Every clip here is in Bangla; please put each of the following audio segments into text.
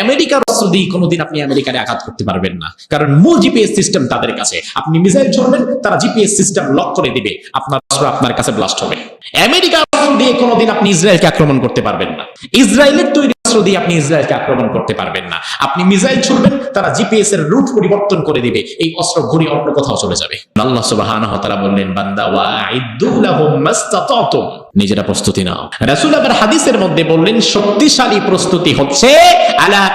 আমেরিকার অস্ত্র দিয়ে কোনোদিন আপনি আমেরিকারে আঘাত করতে পারবেন না। কারণ মূল জিপিএস সিস্টেম তাদের কাছে। আপনি মিসাইল ছড়বেন, তারা জিপিএস সিস্টেম লক করে দিবে। আপনার অস্ত্র আপনার কাছে ব্লাস্ট হবে। আমেরিকার অস্ত্র দিয়ে কোনোদিন আপনি ইসরায়েলকে আক্রমণ করতে পারবেন না। ইসরায়েলের তৈরি আক্রমণ করতে পারবেন না। আপনি ছুড়বেন, তারা এর রুট পরিবর্তন করে দিবে। এই অস্ত্র অন্য কোথাও চলে আল্লাহ ওয়া বললেন, বান্দা মাস্তাতাতুম। নিজেরা প্রস্তুতি নাও। রাসূল আবার হাদিসের মধ্যে বললেন, শক্তিশালী প্রস্তুতি হচ্ছে, আলা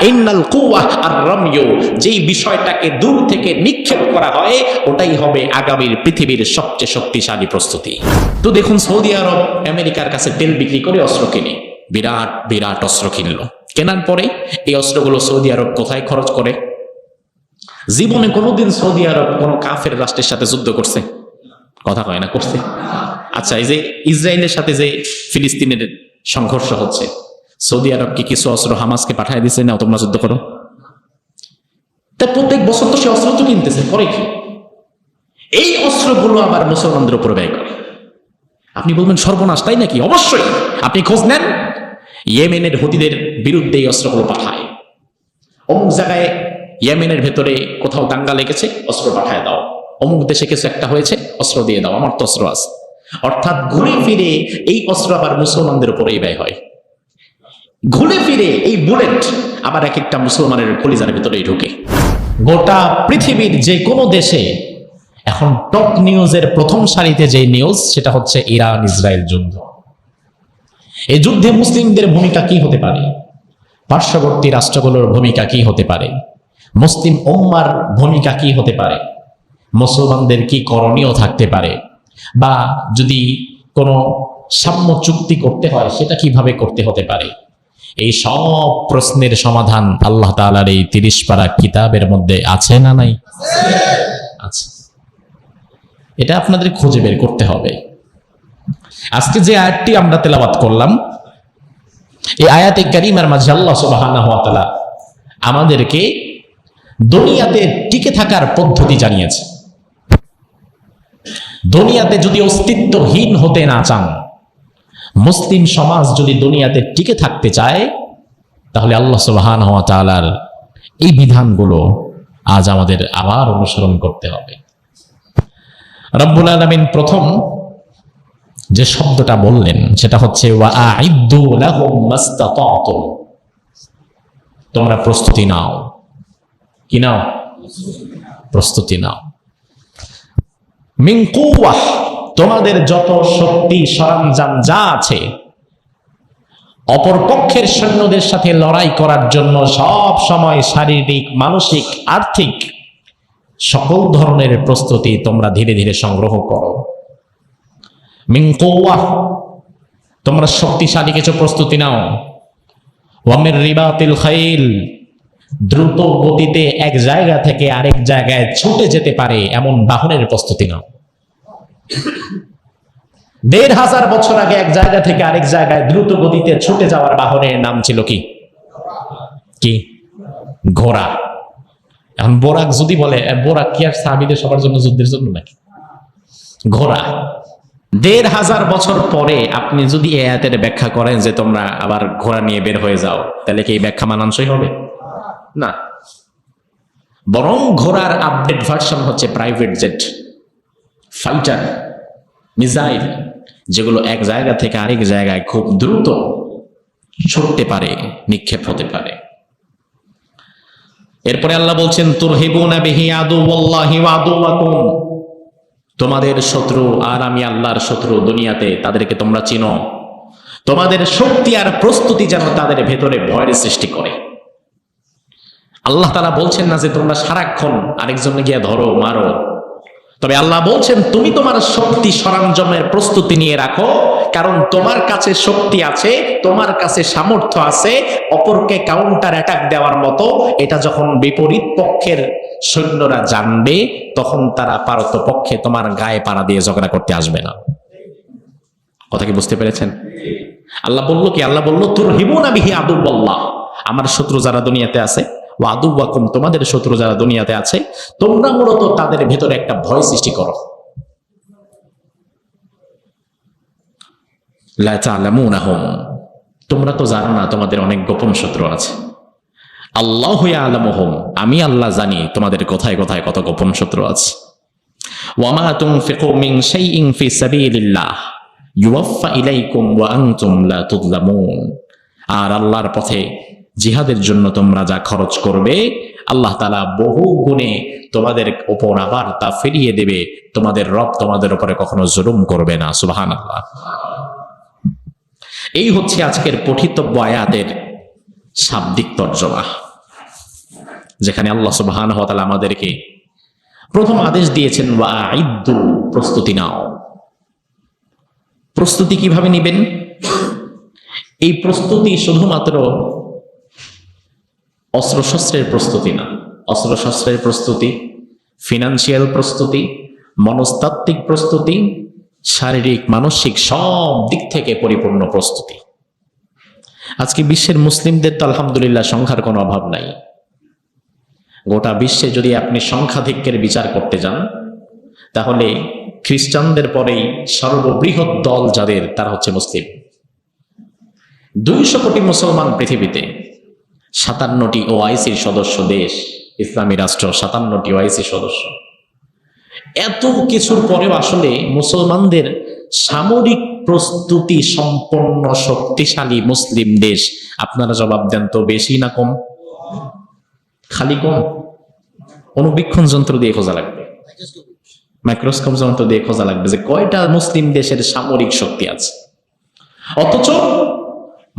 যেই বিষয়টাকে দূর থেকে নিক্ষেপ করা হয়, ওটাই হবে আগামীর পৃথিবীর সবচেয়ে শক্তিশালী প্রস্তুতি। তো দেখুন, সৌদি আরব আমেরিকার কাছে তেল বিক্রি করে অস্ত্র কিনে। বিরাট বিরাট অস্ত্র কিনলো। কেনার পরে এই অস্ত্রগুলো সৌদি আরব কোথায় খরচ করে? জীবনে কোনোদিন সৌদি আরব কোন কাফের রাষ্ট্রের সাথে যুদ্ধ করছে? কথা কয় না, করছে। আচ্ছা এই যে ইসরায়েলের সাথে যে ফিলিস্তিনের সংঘর্ষ হচ্ছে, সৌদি আরব কি কিছু অস্ত্র হামাসকে পাঠায় দিছে না তোমরা যুদ্ধ করো? তা প্রত্যেক বছর তো সে অস্ত্র তো কিনতেছে, করে কি? এই অস্ত্রগুলো আবার মুসলমানদের উপর ব্যয় করে। আপনি বলবেন সর্বনাশ, তাই নাকি? অবশ্যই। আপনি খোঁজ নেন। ইয়েমেনের হুতিদের বিরুদ্ধে এই অস্ত্রগুলো পাঠায়। অমুক জায়গায় ইয়েমেনের ভেতরে কোথাও দাঙ্গা লেগেছে, অস্ত্র পাঠায় দাও। অমুক দেশে কিছু একটা হয়েছে, অস্ত্র দিয়ে দাও। আমার তো অস্ত্র আছে। অর্থাৎ ঘুরে ফিরে এই অস্ত্র আবার মুসলমানদের উপরেই ব্যয় হয়। ঘুরে ফিরে এই বুলেট আবার এক একটা মুসলমানের কলিজার ভেতরেই ঢুকে। গোটা পৃথিবীর যে কোনো দেশে এখন টপ নিউজের প্রথম সারিতে যে নিউজ, সেটা হচ্ছে ইরান, ইসরায়েল যুদ্ধ। এই যুদ্ধে মুসলিমদের ভূমিকা কি হতে পারে? পার্শ্ববর্তী রাষ্ট্রগুলোর ভূমিকা কি হতে পারে? মুসলিম ওম্মার ভূমিকা কি হতে পারে? মুসলমানদের কি করণীয় থাকতে পারে? বা যদি কোনো সাম্য চুক্তি করতে হয়, সেটা কীভাবে করতে হতে পারে? এই সব প্রশ্নের সমাধান আল্লাহ তাআলার এই তিরিশ পারা কিতাবের মধ্যে আছে না নাই? আছে। এটা আপনাদের খুঁজে বের করতে হবে। আজকে যে আয়াতটি আমরা তেলাবাত করলাম, এই আয়াতে কারিমার মাঝে আল্লাহ ওয়া আমাদেরকে দুনিয়াতে টিকে থাকার পদ্ধতি জানিয়েছে। দুনিয়াতে যদি অস্তিত্বহীন হতে না চান, মুসলিম সমাজ যদি দুনিয়াতে টিকে থাকতে চায়, তাহলে আল্লাহ সুবহানাহু ওয়া তাআলার এই বিধানগুলো আজ আমাদের আবার অনুসরণ করতে হবে। রব্বুল আলামিন প্রথম যে শব্দটা বললেন, সেটা হচ্ছে তোমরা প্রস্তুতি নাও। কি নাও? প্রস্তুতি নাও। কুওয়াহ, তোমাদের যত শক্তি সরঞ্জাম যা আছে অপর পক্ষের সৈন্যদের সাথে লড়াই করার জন্য সব সময় শারীরিক, মানসিক, আর্থিক সকল ধরনের প্রস্তুতি তোমরা ধীরে ধীরে সংগ্রহ করো। মিন তোমরা শক্তিশালী কিছু প্রস্তুতি নাও। ওয়ামির রিবাতিল খাইল দ্রুত গতিতে এক জায়গা থেকে আরেক জায়গায় ছুটে যেতে পারে এমন বাহনের প্রস্তুতি নাও। দেড় হাজার বছর আগে এক জায়গা থেকে আরেক জায়গায় দ্রুত গতিতে ছুটে যাওয়ার বাহনের নাম ছিল কি? কি? ঘোড়া। এখন বোরাক যদি বলে বোরাক কি আর সাহাবিদের সবার জন্য যুদ্ধের জন্য নাকি? ঘোড়া। দেড় হাজার বছর পরে আপনি যদি আয়াতের ব্যাখ্যা করেন যে তোমরা আবার ঘোড়া নিয়ে বের হয়ে যাও, তাহলে কি এই ব্যাখ্যা মানানসই হবে? না। বরং ঘোড়ার আপডেট ভার্সন হচ্ছে প্রাইভেট জেট ফাইটার মিসাইল যেগুলো এক জায়গা থেকে আরেক জায়গায় খুব দ্রুত ছুটতে পারে, নিক্ষেপ হতে পারে। এরপরে আল্লাহ বলছেন, তুরহিবুনা বিহি আদুওয়াল্লাহি ওয়া আদুওয়াকুম তোমাদের শত্রু আর আমি আল্লাহর শত্রু দুনিয়াতে তাদেরকে তোমরা চিনো। তোমাদের শক্তি আর প্রস্তুতি যেন তাদের ভেতরে ভয়ের সৃষ্টি করে। আল্লাহ তারা বলছেন না যে তোমরা সারাক্ষণ আরেকজনে গিয়ে ধরো, মারো। তবে আল্লাহ বলছেন, তুমি তোমার শক্তি সরঞ্জামের প্রস্তুতি নিয়ে রাখো, কারণ তোমার কাছে শক্তি আছে, তোমার কাছে সামর্থ্য আছে, অপরকে কাউন্টার অ্যাটাক দেওয়ার মতো। এটা যখন বিপরীত পক্ষের সৈন্যরা জানবে, তখন তারা পারত পক্ষে তোমার গায়ে পাড়া দিয়ে ঝগড়া করতে আসবে না। কথা কি বুঝতে পেরেছেন? আল্লাহ বলল কি? আল্লাহ বলল তোর হিমুনা বিহি আদু বল্লাহ আমার শত্রু যারা দুনিয়াতে আছে ও আদু ওয়াকুম তোমাদের শত্রু যারা দুনিয়াতে আছে, তোমরা মূলত তাদের ভেতরে একটা ভয় সৃষ্টি করো। তোমরা তো জানো না তোমাদের অনেক গোপন শত্রু আছে। আল্লাহ আলমহম আমি আল্লাহ জানি তোমাদের কোথায় কোথায় কত গোপন শত্রু আছে। ওয়ামা তুনফিকু মিন শাইইন ফি সাবিলিল্লাহ ইলাইকুম ওয়া আনতুম লা তুযলামুন। আর আল্লাহর পথে জিহাদের জন্য তোমরা যা খরচ করবে, আল্লাহ তালা বহু গুণে তোমাদের উপর আবার তা ফিরিয়ে দেবে। তোমাদের রব তোমাদের উপরে কখনো জুলুম করবে না সুবাহান আল্লাহ এই হচ্ছে আজকের পঠিতব্য আয়াতের শাব্দিক তর্জমা, যেখানে আল্লাহ সুবহান হতালা আমাদেরকে প্রথম আদেশ দিয়েছেন প্রস্তুতি নাও। প্রস্তুতি কীভাবে নেবেন? এই প্রস্তুতি শুধুমাত্র অস্ত্রশস্ত্রের প্রস্তুতি না। অস্ত্রশস্ত্রের প্রস্তুতি ফিনান্সিয়াল প্রস্তুতি, মনস্তাত্ত্বিক প্রস্তুতি, শারীরিক, মানসিক সব দিক থেকে পরিপূর্ণ প্রস্তুতি। আজকে বিশ্বের মুসলিমদের তো আলহামদুলিল্লাহ সংখ্যার কোনো অভাব নাই। গোটা বিশ্বে যদি আপনি সংখ্যাধিক্যের বিচার করতে যান, তাহলে খ্রিস্টানদের পরেই সর্ববৃহৎ দল যাদের, তারা হচ্ছে মুসলিম। দুইশো কোটি মুসলমান পৃথিবীতে সাতান্নটি ওআইসির সদস্য দেশ, ইসলামী রাষ্ট্র সাতান্নটি ওআইসি সদস্য। এত কিছুর পরেও আসলে মুসলমানদের সামরিক প্রস্তুতি সম্পন্ন শক্তিশালী মুসলিম দেশ, আপনারা জবাব দেন তো বেশি না কম? খালি কম। অনুবীক্ষণ যন্ত্র দিয়ে খোঁজা লাগবে। মাইক্রোস্কোপ যন্ত্র দিয়ে খোঁজা লাগবে যে কয়টা মুসলিম দেশের সামরিক শক্তি আছে। অথচ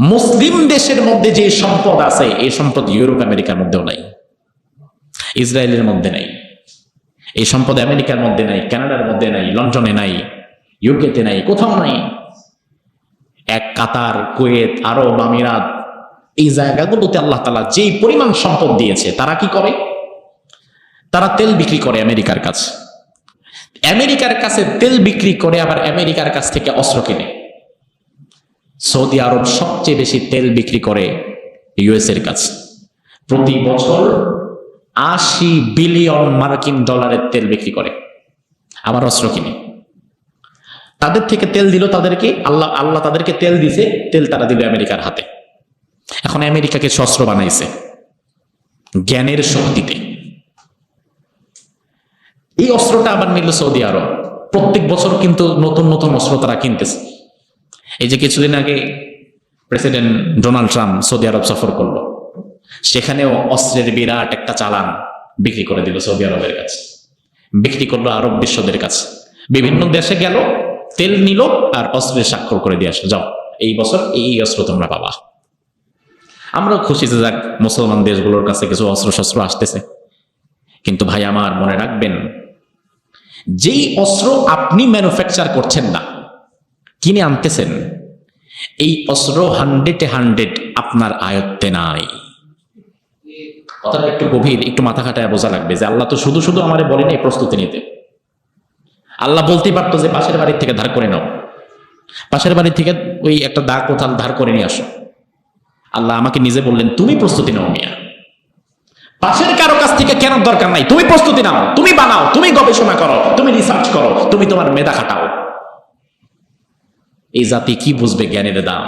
মুসলিম দেশের মধ্যে যে সম্পদ আছে এই সম্পদ ইউরোপ, আমেরিকার মধ্যেও নাই। ইসরায়েলের মধ্যে নাই। এই সম্পদ আমেরিকার মধ্যে নাই, কানাডার মধ্যে নাই, লন্ডনে নাই, ইউকেতে নাই, কোথাও নাই। এক কাতার, কুয়েত, আরব, আমিরাত, এই জায়গাগুলোতে আল্লাহ তালা যেই পরিমাণ সম্পদ দিয়েছে, তারা কি করে? তারা তেল বিক্রি করে আমেরিকার কাছে। আমেরিকার কাছে তেল বিক্রি করে আবার আমেরিকার কাছ থেকে অস্ত্র কিনে। সৌদি আরব সবচেয়ে বেশি তেল বিক্রি করে ইউএস এর কাছে। প্রতি বছর আশি বিলিয়ন মার্কিন ডলারের তেল বিক্রি করে। আবার অস্ত্র কিনে। তাদের থেকে তেল দিল তাদেরকে, আল্লাহ আল্লাহ তাদেরকে তেল দিছে, তেল তারা দিল আমেরিকার হাতে। এখন আমেরিকাকে শস্ত্র বানাইছে। জ্ঞানের শক্তিতে। এই অস্ত্রটা আবার নিল সৌদি আরব। প্রত্যেক বছর কিন্তু নতুন নতুন অস্ত্র তারা কিনতেছে। এই যে কিছুদিন আগে প্রেসিডেন্ট ডোনাল্ড ট্রাম্প সৌদি আরব সফর করল, সেখানেও অস্ত্রের বিরাট একটা চালান বিক্রি করে দিল সৌদি আরবের কাছে। বিক্রি করল আরব বিশ্বদের কাছে। বিভিন্ন দেশে গেল, তেল নিল আর অস্ত্রের স্বাক্ষর করে দিয়ে আসলো। যাও, এই বছর এই অস্ত্র তোমরা পাবা। আমরাও খুশি যে যাক, মুসলমান দেশগুলোর কাছে কিছু অস্ত্র শস্ত্র আসতেছে। কিন্তু ভাই, আমার মনে রাখবেন, যেই অস্ত্র আপনি ম্যানুফ্যাকচার করছেন না কিনে আনতেছেন। এই অস্ত্র হান্ড্রেডে হান্ড্রেড আপনার আয়ত্তে নাই। কথাটা একটু গভীর, একটু মাথা খাটায় বোঝা লাগবে যে আল্লাহ তো শুধু শুধু আমারে বলেনি প্রস্তুতি নিতে। আল্লাহ বলতেই পারতো যে পাশের বাড়ির থেকে ধার করে নাও। পাশের বাড়ি থেকে ওই একটা দা কোথাল ধার করে নিয়ে আসো। আল্লাহ আমাকে নিজে বললেন, তুমি প্রস্তুতি নাও মিয়া। পাশের কারও কাছ থেকে কেন দরকার নাই। তুমি প্রস্তুতি নাও। তুমি বানাও, তুমি গবেষণা করো, তুমি রিসার্চ করো, তুমি তোমার মেধা খাটাও। এই জাতি কি বুঝবে জ্ঞানের দাম?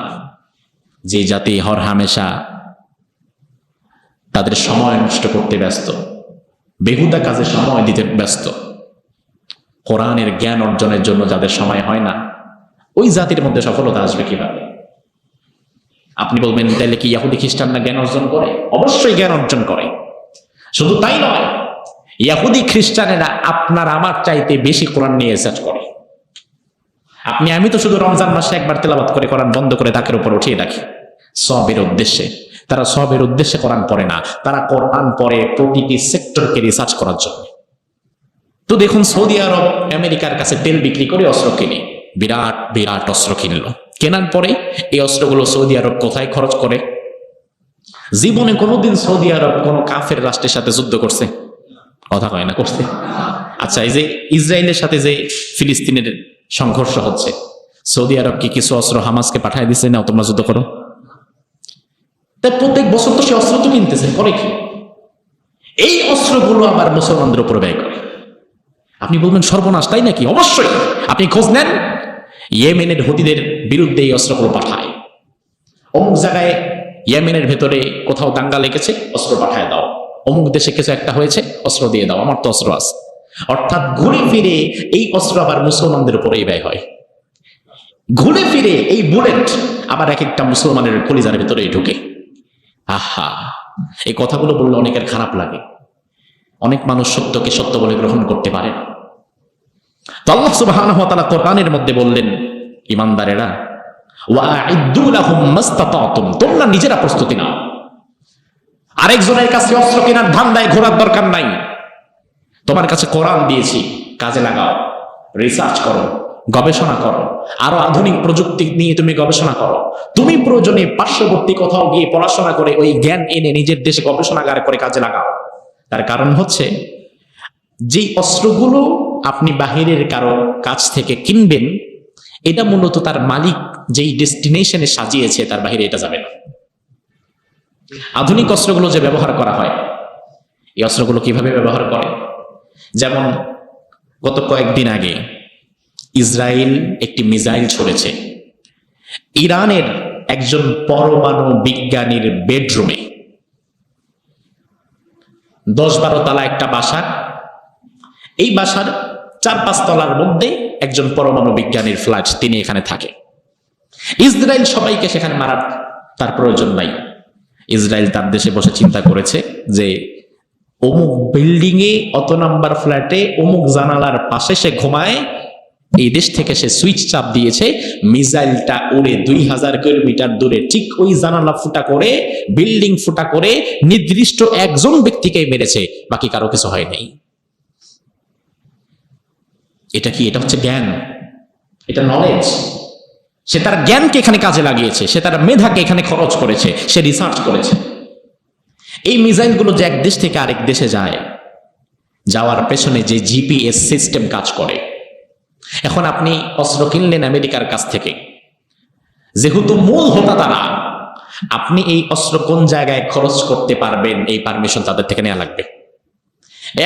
যে জাতি হর হামেশা তাদের সময় নষ্ট করতে ব্যস্ত, বেহুদা কাজে সময় দিতে ব্যস্ত। কোরআনের জ্ঞান অর্জনের জন্য যাদের সময় হয় না, ওই জাতির মধ্যে সফলতা আসবে কীভাবে? আপনি বলবেন তাহলে কি ইয়াহুদি খ্রিস্টানরা জ্ঞান অর্জন করে? অবশ্যই জ্ঞান অর্জন করে। শুধু তাই নয়, ইয়াহুদি খ্রিস্টানেরা আপনার আমার চাইতে বেশি কোরআন নিয়ে রিসার্চ করে। আপনি, আমি তো শুধু রমজান মাসে একবার তেলাবাত করে কোরআন বন্ধ করে তাকের উপর উঠিয়ে রাখি। সবের উদ্দেশ্যে। তারা সবের উদ্দেশ্যে কোরআন পড়ে না। তারা কোরআন পড়ে প্রতিটি সেক্টরকে রিসার্চ করার জন্য। তো দেখুন, সৌদি আরব, আমেরিকার কাছে তেল বিক্রি করে অস্ত্র কিনে। বিরাট বিরাট অস্ত্র কিনলো। কেনার পরে এই অস্ত্রগুলো সৌদি আরব কোথায় খরচ করে? জীবনে কোনোদিন সৌদি আরব কোন কাফের রাষ্ট্রের সাথে যুদ্ধ করছে। কথা কয় না, করছে। আচ্ছা এই যে ইসরায়েলের সাথে যে ফিলিস্তিনের সংঘর্ষ হচ্ছে। সৌদি আরব কি কিছু অস্ত্র হামাসকে পাঠায় দিচ্ছে না তোমরা যুদ্ধ করো? তাই প্রত্যেক বছর তো সে অস্ত্র তো কিনতেছে, করে কি? এই অস্ত্রগুলো আবার মুসলমানদের উপর ব্যয় করে। আপনি বলবেন সর্বনাশ, তাই নাকি? অবশ্যই। আপনি খোঁজ নেন। ইয়েমেনের হুতিদের বিরুদ্ধে এই অস্ত্রগুলো পাঠায়। অমুক জায়গায় ইয়েমেনের ভেতরে কোথাও দাঙ্গা লেগেছে, অস্ত্র পাঠায় দাও। অমুক দেশে কিছু একটা হয়েছে, অস্ত্র দিয়ে দাও। আমার তো অস্ত্র আছে। অর্থাৎ ঘুরে ফিরে এই অস্ত্র আবার মুসলমানদের উপরেই ব্যয় হয়। ঘুরে ফিরে এই বুলেট আবার এক একটা মুসলমানের কলিজার ভেতরে ঢুকে। আহা, এই কথাগুলো বললে অনেকের খারাপ লাগে। অনেক মানুষ সত্যকে সত্য বলে গ্রহণ করতে পারে তো আল্লাহ তাআলা কোরআনের মধ্যে বললেন ইমানদারেরা তোমরা নিজেরা প্রস্তুতি নাও। আরেকজনের কাছে অস্ত্র কেনার ধান্দায় ঘোরার দরকার নাই। তোমার কাছে কোরআন দিয়েছি, কাজে লাগাও। রিসার্চ করো, গবেষণা করো। আরও আধুনিক প্রযুক্তি নিয়ে তুমি গবেষণা করো। তুমি প্রয়োজনে পার্শ্ববর্তী কোথাও গিয়ে পড়াশোনা করে ওই জ্ঞান এনে নিজের দেশে গবেষণাগার করে কাজে লাগাও। তার কারণ হচ্ছে, যেই অস্ত্রগুলো আপনি বাহিরের কারও কাছ থেকে কিনবেন, এটা মূলত তার মালিক যেই ডেস্টিনেশনে সাজিয়েছে, তার বাহিরে এটা যাবে না। আধুনিক অস্ত্রগুলো যে ব্যবহার করা হয়, এই অস্ত্রগুলো কীভাবে ব্যবহার করে? যেমন গত কয়েকদিন আগে ইসরায়েল একটি মিসাইল ছড়েছে। ইরানের একজন পরমাণু বিজ্ঞানীর বেডরুমে। দশ বারো তালা একটা বাসা এই বাসার চার পাঁচ তলার মধ্যে একজন পরমাণু বিজ্ঞানীর ফ্ল্যাট তিনি এখানে থাকে। ইসরায়েল সবাইকে সেখানে মারার তার প্রয়োজন নাই। ইসরায়েল তার দেশে বসে চিন্তা করেছে যে অমুক বিল্ডিং এ অত নাম্বার ফ্ল্যাটে অমুক জানালার পাশে সে ঘুমায়, এই দেশ থেকে সে সুইচ চাপ দিয়েছে, মিসাইলটা উড়ে দুই হাজার কিলোমিটার দূরে, ঠিক ওই জানালা ফুটা করে বিল্ডিং ফুটা করে, নির্দিষ্ট একজন ব্যক্তিকে মেরেছে, বাকি কারও কিছু হয় নাই। এটা কি, এটা হচ্ছে জ্ঞান? এটা নলেজ সে তার জ্ঞানকে এখানে কাজে লাগিয়েছে, সে তার মেধাকে এখানে খরচ করেছে, সে রিসার্চ করেছে। এই মিসাইলগুলো যে এক দেশ থেকে আরেক দেশে যায়, যাওয়ার পেছনে যে জিপিএস সিস্টেম কাজ করে। এখন আপনি অস্ত্র কিনলেন আমেরিকার কাছ থেকে। যেহেতু মূল হোতা তারা, আপনি এই অস্ত্র কোন জায়গায় খরচ করতে পারবেন এই পারমিশন তাদের থেকে নেওয়া লাগবে।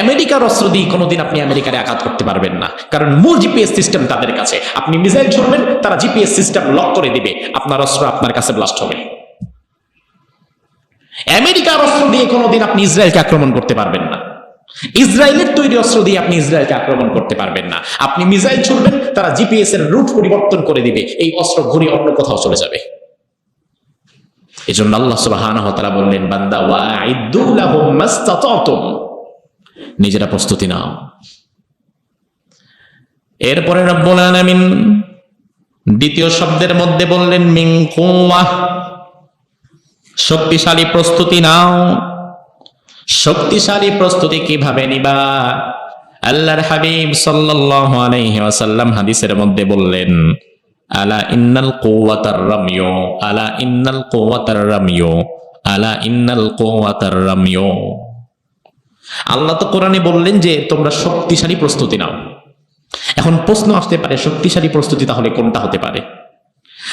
আমেরিকার অস্ত্র দিয়ে কোনোদিন আপনি আমেরিকারে আঘাত করতে পারবেন না, কারণ মূল জিপিএস সিস্টেম তাদের কাছে। আপনি মিসাইল ছড়বেন, তারা জিপিএস সিস্টেম লক করে দিবে, আপনার অস্ত্র আপনার কাছে ব্লাস্ট হবে। আমেরিকার অস্ত্র দিয়ে কোনোদিন আপনি ইসরায়েলকে আক্রমণ করতে পারবেন না। ইসরায়েলের তৈরি অস্ত্র দিয়ে আপনি ইসরায়েলকে আক্রমণ করতে পারবেন না। আপনি মিসাইল ছুড়বেন, তারা জিপিএস এর রুট পরিবর্তন করে দিবে। এই অস্ত্র ঘুরে অন্য কোথাও চলে যাবে। এজন্য আল্লাহ সুবহানাহু ওয়া তাআলা বললেন, বান্দা ওয়াইদু লাহুম মাস্তাতাতুম। নিজেরা প্রস্তুতি নাও। এরপরে রব্বুল আলামিন দ্বিতীয় শব্দের মধ্যে বললেন, মিন কুওয়াহ শক্তিশালী প্রস্তুতি নাও। শক্তিশালী প্রস্তুতি কীভাবে নিবা? আল্লাহর হাবিব সাল্লাল্লাহু আলাইহি ওয়াসাল্লাম হাদিসের মধ্যে বললেন, আলা ইন্নাল কুওয়াতার রামিয়ু, আলা ইন্নাল কুওয়াতার রামিয়ু, আলা ইন্নাল কুওয়াতার রামিয়ু। আল্লাহ তো কোরআনে বললেন যে, তোমরা শক্তিশালী প্রস্তুতি নাও। এখন প্রশ্ন আসতে পারে, শক্তিশালী প্রস্তুতি তাহলে কোনটা হতে পারে?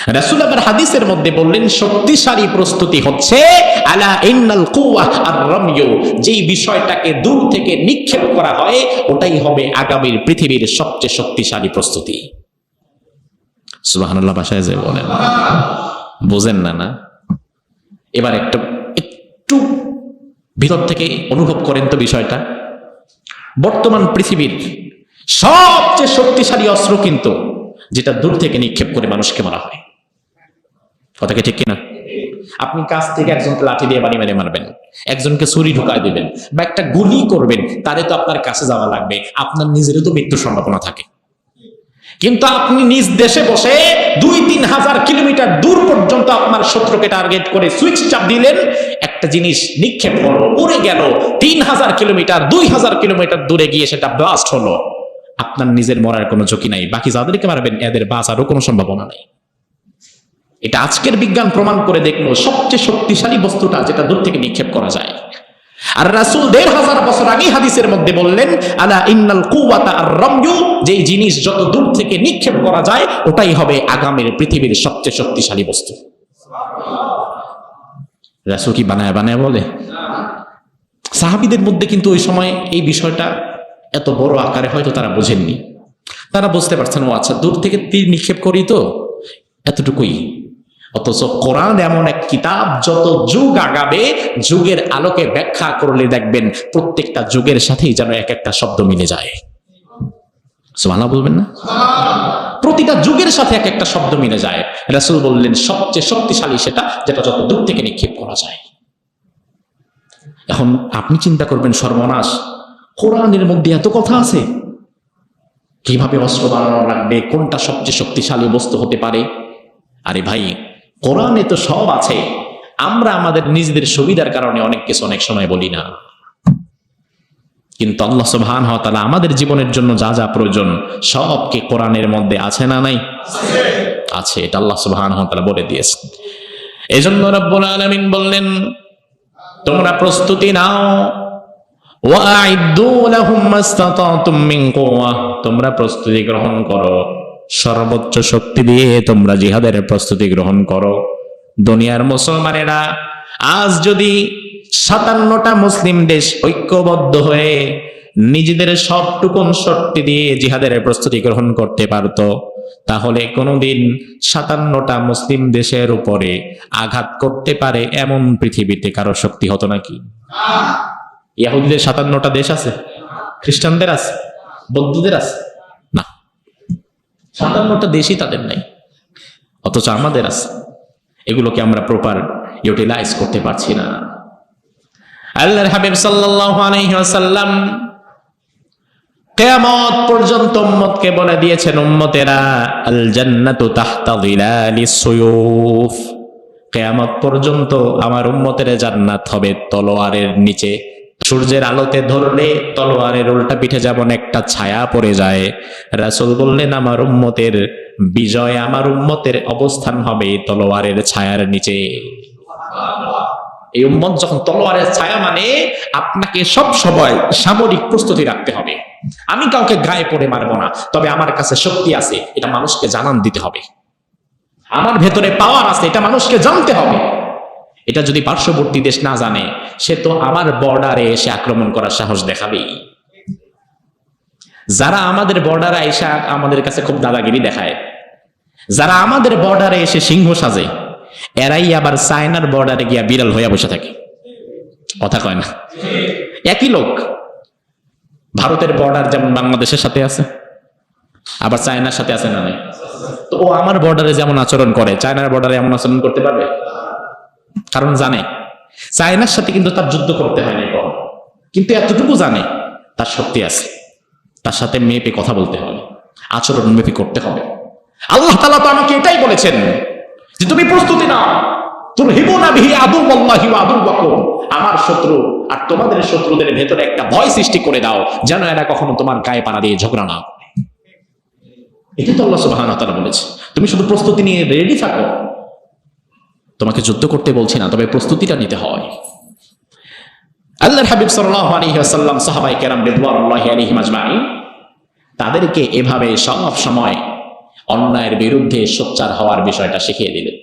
রাসূল আবার হাদিসের মধ্যে বললেন, শক্তিশালী প্রস্তুতি হচ্ছে, আলা ইন্নাল কুওয়া আর রামিয়ু, যেই বিষয়টাকে দূর থেকে নিক্ষেপ করা হয়, ওটাই হবে আগামীর পৃথিবীর সবচেয়ে শক্তিশালী প্রস্তুতি। সুবহানাল্লাহ ভাষায় যে বলেন। বোঝেন না না? এবার একটা, একটু ভিতর থেকে অনুভব করেন তো বিষয়টা। বর্তমান পৃথিবীর সবচেয়ে শক্তিশালী অস্ত্র কিন্তু, যেটা দূর থেকে নিক্ষেপ করে মানুষকে মারা হয়। কথা কি ঠিক কিনা? আপনি কাছ থেকে একজনকে লাঠি দিয়ে বাড়ি মেরে মারবেন, একজনকে ছুরি ঢুকায় দিবেন, বা একটা গুলি করবেন তারে তো আপনার কাছে যাওয়া লাগবে, আপনার নিজেরও তো মৃত্যুর সম্ভাবনা থাকে। কিন্তু আপনি নিজ দেশে বসে দুই তিন হাজার কিলোমিটার দূর পর্যন্ত আপনার শত্রুকে টার্গেট করে সুইচ চাপ দিলেন, একটা জিনিস নিক্ষেপ হলো, উড়ে গেল, তিন হাজার কিলোমিটার, দুই হাজার কিলোমিটার দূরে গিয়ে সেটা ব্লাস্ট হলো। আপনার নিজের মরার কোনো ঝুঁকি নাই, বাকি যাদেরকে মারবেন, এদের বাঁচারও কোনো সম্ভাবনা নাই। এটা আজকের বিজ্ঞান প্রমাণ করে দেখল সবচেয়ে শক্তিশালী বস্তুটা যেটা দূর থেকে নিক্ষেপ করা যায়। আর রাসূল দেড় হাজার বছর আগে হাদিসের মধ্যে বললেন, আলা ইন্নাল কুওয়াতা আর রাময়ু যেই জিনিস যত দূর থেকে নিক্ষেপ করা যায়, ওটাই হবে আগামীর পৃথিবীর সবচেয়ে শক্তিশালী বস্তু। রাসূল কি বানায় বানায় বলে? সাহাবিদের মধ্যে কিন্তু ওই সময় এই বিষয়টা এত বড় আকারে হয়তো তারা বোঝেননি। তারা বুঝতে পারছেন, ও আচ্ছা দূর থেকে তীর নিক্ষেপ করি তো? এতটুকুই। অথচ কোরআন এমন এক কিতাব, যত যুগ আগাবে, যুগের আলোকে ব্যাখ্যা করলে দেখবেন প্রত্যেকটা যুগের সাথেই যেন এক একটা শব্দ মিলে যায়। না? প্রতিটা যুগের সাথে এক একটা শব্দ মিলে যায়। রাসূল বললেন, সবচেয়ে শক্তিশালী সেটা, যেটা যত দূর থেকে নিক্ষেপ করা যায়। এখন আপনি চিন্তা করবেন, সর্বনাশ, কোরআনের মধ্যে এত কথা আছে। কীভাবে অস্ত্র বানানো লাগবে? কোনটা সবচেয়ে শক্তিশালী বস্তু হতে পারে? আরে ভাই কোরআনে তো সব আছে। আমরা আমাদের নিজেদের সুবিধার কারণে অনেক কিছু অনেক সময় বলি না। কিন্তু আল্লাহ সুবহান তাআলা আমাদের জীবনের জন্য যা যা প্রয়োজন, সব কি কোরআনের মধ্যে আছে না নাই? আছে, এটা আল্লাহ সুবহান তাআলা বলে দিয়েছে। এজন্য রব্বুল আলামিন বললেন, তোমরা প্রস্তুতি নাও। ওয়াইদু লাহুম মাস্তাতাতুম মিন তোমরা প্রস্তুতি গ্রহণ করো। সর্বোচ্চ শক্তি দিয়ে তোমরা জিহাদের প্রস্তুতি গ্রহণ করো। দুনিয়ার মুসলমানেরা আজ যদি সাতান্নটা মুসলিম দেশ ঐক্যবদ্ধ হয়ে নিজেদের সবটুকুন শক্তি দিয়ে জিহাদের প্রস্তুতি গ্রহণ করতে পারতো তাহলে কোনোদিন সাতান্নটা মুসলিম দেশের উপরে আঘাত করতে পারে এমন পৃথিবীতে কারও শক্তি হতো নাকি? ইয়াহুদিদের সাতান্নটা দেশ আছে? খ্রিস্টানদের আছে? বৌদ্ধদের আছে? সাতান্নটা দেশই তাদের নাই। অথচ আমাদের আছে। এগুলোকে আমরা প্রপার ইউটিলাইজ করতে পারছি না। আল্লাহর হাবিব সাল্লাল্লাহু আলাইহি ওয়াসাল্লাম কিয়ামত পর্যন্ত উম্মতকে বলে দিয়েছেন, উম্মতেরা আল জান্নাতু তাহতা যিলালিস সুয়ুফ। কিয়ামত পর্যন্ত আমার উম্মতের জান্নাত হবে তলোয়ারের নিচে। সূর্যের আলোতে ধরলে তলোয়ারের উল্টা পিঠে যেমন একটা ছায়া পড়ে যায়। রাসূল বললেন, আমার উম্মতের বিজয়, আমার উম্মতের অবস্থান হবে তলোয়ারের ছায়ার নিচে। এই উম্মত যখন তলোয়ারের ছায়া মানে আপনাকে সব সময় সামরিক প্রস্তুতি রাখতে হবে। আমি কাউকে গায়ে পড়ে মারবো না, তবে আমার কাছে শক্তি আছে, এটা মানুষকে জানান দিতে হবে। আমার ভেতরে পাওয়ার আছে, এটা মানুষকে জানতে হবে। এটা যদি পার্শ্ববর্তী দেশ না জানে, সে তো আমার বর্ডারে এসে আক্রমণ করার সাহস দেখাবেই। যারা আমাদের বর্ডারে এসে আমাদের কাছে খুব দাদাগিরি দেখায়। যারা আমাদের বর্ডারে এসে সিংহ সাজে, এরাই আবার চায়নার বর্ডারে গিয়া বিড়াল হইয়া বসে থাকে। কথা কয় না? একই লোক। ভারতের বর্ডার যেমন বাংলাদেশের সাথে আছে, আবার চায়নার সাথে আছে না তো ও আমার বর্ডারে যেমন আচরণ করে, চায়নার বর্ডারে এমন আচরণ করতে পারবে? কারণ জানে। চায়নার সাথে কিন্তু তার যুদ্ধ করতে হয় না কম কিন্তু এতটুকু জানে, তার শক্তি আছে। তার সাথে মেপে কথা বলতে হবে। আচরণ মেপে করতে হবে। আল্লাহ তালা তো আমাকে এটাই বলেছেন যে, তুমি প্রস্তুতি নাও। তোর হিবনা বিহি আদু আল্লাহি আদু বকর আমার শত্রু আর তোমাদের শত্রুদের ভেতরে একটা ভয় সৃষ্টি করে দাও, যেন এরা কখনো তোমার গায়ে পাড়া দিয়ে ঝগড়া না করে। এটা তো আল্লাহ ওয়া বলেছে। তুমি শুধু প্রস্তুতি নিয়ে রেডি থাকো। তোমাকে যুদ্ধ করতে বলছি না, তবে প্রস্তুতিটা নিতে হয়। আল্লাহর হাবিব সাল্লাল্লাহু আলাইহি ওয়াসাল্লাম সাহাবায়ে কেরাম রিদওয়ানুল্লাহি আলাইহিম আজমাইন তাদেরকে এভাবে সব সময় অন্যায়ের বিরুদ্ধে সোচ্চার হওয়ার বিষয়টা শিখিয়ে দিলেন।